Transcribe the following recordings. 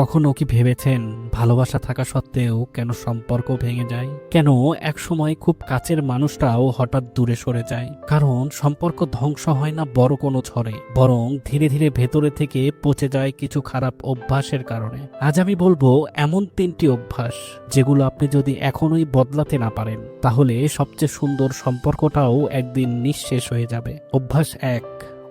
কখনো কি ভেবেছেন ভালোবাসা থাকা সত্ত্বেও কেন সম্পর্ক ভেঙে যায়? কেন এক সময় খুব কাছের মানুষটাও হঠাৎ দূরে সরে যায়? কারণ সম্পর্ক ধ্বংস হয় না বড় কোনো ঝড়ে, বরং ধীরে ধীরে ভেতরে থেকে পচে যায় কিছু খারাপ অভ্যাসের কারণে। আজ আমি বলব এমন তিনটি অভ্যাস যেগুলো আপনি যদি এখনোই বদলাতে না পারেন, তাহলে সবচেয়ে সুন্দর সম্পর্কটাও একদিন নিঃশেষ হয়ে যাবে। অভ্যাস এক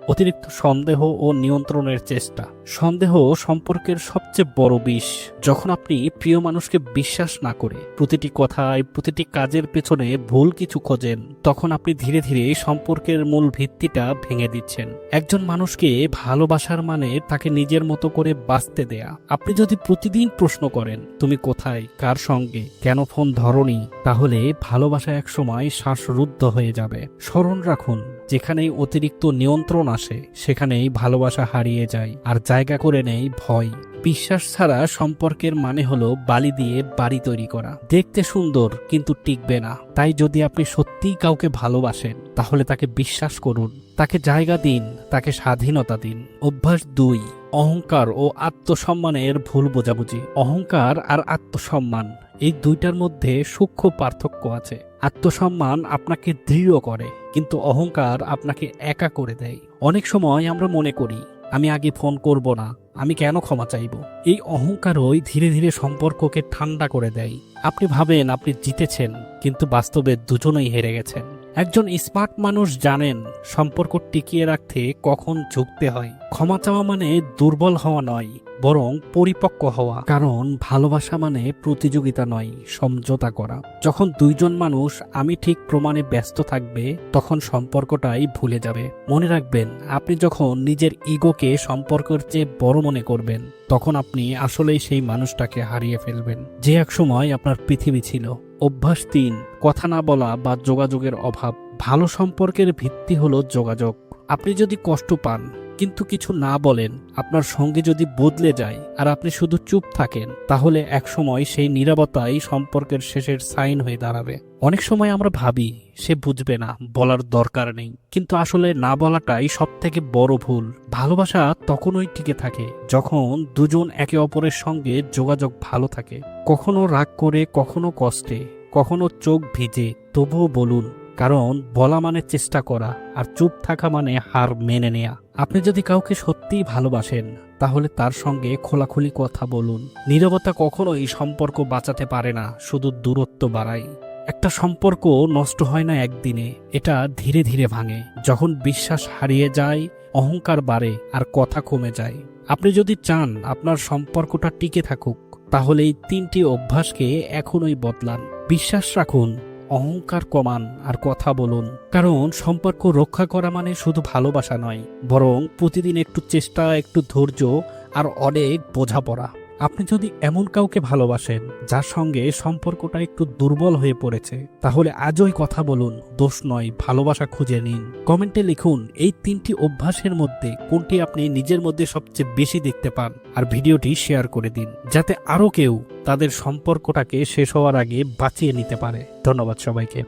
অতিরিক্ত সন্দেহ ও নিয়ন্ত্রণের চেষ্টা। সন্দেহ সম্পর্কের সবচেয়ে বড় বিষ। যখন আপনি প্রিয় মানুষকে বিশ্বাস না করে প্রতিটি কথায়, প্রতিটি কাজের পেছনে ভুল কিছু খোঁজেন, তখন আপনি ধীরে ধীরে সম্পর্কের মূল ভিত্তিটা ভেঙে দিচ্ছেন। একজন মানুষকে ভালোবাসার মানে তাকে নিজের মতো করে বাঁচতে দেয়া। আপনি যদি প্রতিদিন প্রশ্ন করেন, তুমি কোথায়? কার সঙ্গে? কেন ফোন ধরনি? তাহলে ভালোবাসা এক সময় শ্বাসরুদ্ধ হয়ে যাবে। স্মরণ রাখুন যেখানেই অতিরিক্ত নিয়ন্ত্রণ আসে, সেখানেই ভালোবাসা হারিয়ে যায় আর জায়গা করে নেয় ভয়। বিশ্বাস ছাড়া সম্পর্কের মানে হলো বালি দিয়ে বাড়ি তৈরি করা। দেখতে সুন্দর, কিন্তু টিকবে না। তাই যদি আপনি সত্যিই কাউকে ভালোবাসেন, তাহলে তাকে বিশ্বাস করুন। তাকে জায়গা দিন, তাকে স্বাধীনতা দিন। অভ্যাস দুই, অহংকার ও আত্মসম্মানের ভুল বোঝাবুঝি। অহংকার আর আত্মসম্মান, এই দুইটার মধ্যে সূক্ষ্ম পার্থক্য আছে। আত্মসম্মান আপনাকে দৃঢ় করে, কিন্তু অহংকার আপনাকে একা করে দেয়। অনেক সময় আমরা মনে করি, আমি আগে ফোন করব না, আমি কেন ক্ষমা চাইব? এই অহংকারই ধীরে ধীরে সম্পর্ককে ঠান্ডা করে দেয়। আপনি ভাবেন আপনি জিতেছেন কিন্তু বাস্তবে দুজনেই হেরে গেছেন। একজন স্মার্ট মানুষ জানেন সম্পর্ক টিকিয়ে রাখতে কখন ঝুঁকতে হয়। ক্ষমা চাওয়া মানে দুর্বল হওয়া নয়। বরং পরিপক্ক হওয়া। কারণ ভালোবাসা মানে প্রতিযোগিতা নয়, সমঝোতা করা। যখন দুইজন মানুষ আমি ঠিক প্রমাণে ব্যস্ত থাকবে, তখন সম্পর্কটাই ভুলে যাবে। মনে রাখবেন, আপনি যখন নিজের ইগোকে সম্পর্কের চেয়ে বড় মনে করবেন, তখন আপনি আসলেই সেই মানুষটাকে হারিয়ে ফেলবেন। যে এক সময় আপনার পৃথিবী ছিল। অভ্যাস তিন, কথা না বলা বা যোগাযোগের অভাব। ভালো সম্পর্কের ভিত্তি হলো যোগাযোগ। আপনি যদি কষ্ট পান কিন্তু কিছু না বলেন, আপনার সঙ্গে যদি বদলে যায় আর আপনি শুধু চুপ থাকেন, তাহলে একসময় সেই নীরবতাই সম্পর্কের শেষের সাইন হয়ে দাঁড়াবে। অনেক সময় আমরা ভাবি, সে বুঝবে না, বলার দরকার নেই। কিন্তু আসলে না বলাটাই সব থেকে বড় ভুল। ভালোবাসা তখনই টিকে থাকে যখন দুজন একে অপরের সঙ্গে যোগাযোগ ভালো থাকে। কখনো রাগ করে, কখনো কষ্টে, কখনো চোখ ভিজে, তবুও বলুন কারণ বলা মানে চেষ্টা করা আর চুপ থাকা মানে হার মেনে নেয়া। আপনি যদি কাউকে সত্যিই ভালোবাসেন, তাহলে তার সঙ্গে খোলাখুলি কথা বলুন। নীরবতা কখনোই সম্পর্ক বাঁচাতে পারে না, শুধু দূরত্ব বাড়ায়। একটা সম্পর্ক নষ্ট হয় না একদিনে, এটা ধীরে ধীরে ভাঙে। যখন বিশ্বাস হারিয়ে যায়, অহংকার বাড়ে আর কথা কমে যায়। আপনি যদি চান আপনার সম্পর্কটা টিকে থাকুক, তাহলে এই তিনটি অভ্যাসকে এখনই বদলান। বিশ্বাস রাখুন অহংকার কমান আর কথা বলুন। কারণ সম্পর্ক রক্ষা করা মানে শুধু ভালোবাসা নয়, বরং প্রতিদিন একটু চেষ্টা, একটু ধৈর্য আর অনেক বোঝাপড়া। আপনি যদি এমন কাউকে ভালোবাসেন, যার সঙ্গে সম্পর্কটা একটু দুর্বল হয়ে পড়েছে, তাহলে আজই কথা বলুন, দোষ নয়, ভালোবাসা খুঁজে নিন। কমেন্টে লিখুন, এই তিনটি অভ্যাসের মধ্যে কোনটি আপনি নিজের মধ্যে সবচেয়ে বেশি দেখতে পান, আর ভিডিওটি শেয়ার করে দিন, যাতে আরও কেউ তাদের সম্পর্কটাকে শেষ হওয়ার আগে বাঁচিয়ে নিতে পারে। ধন্যবাদ সবাইকে।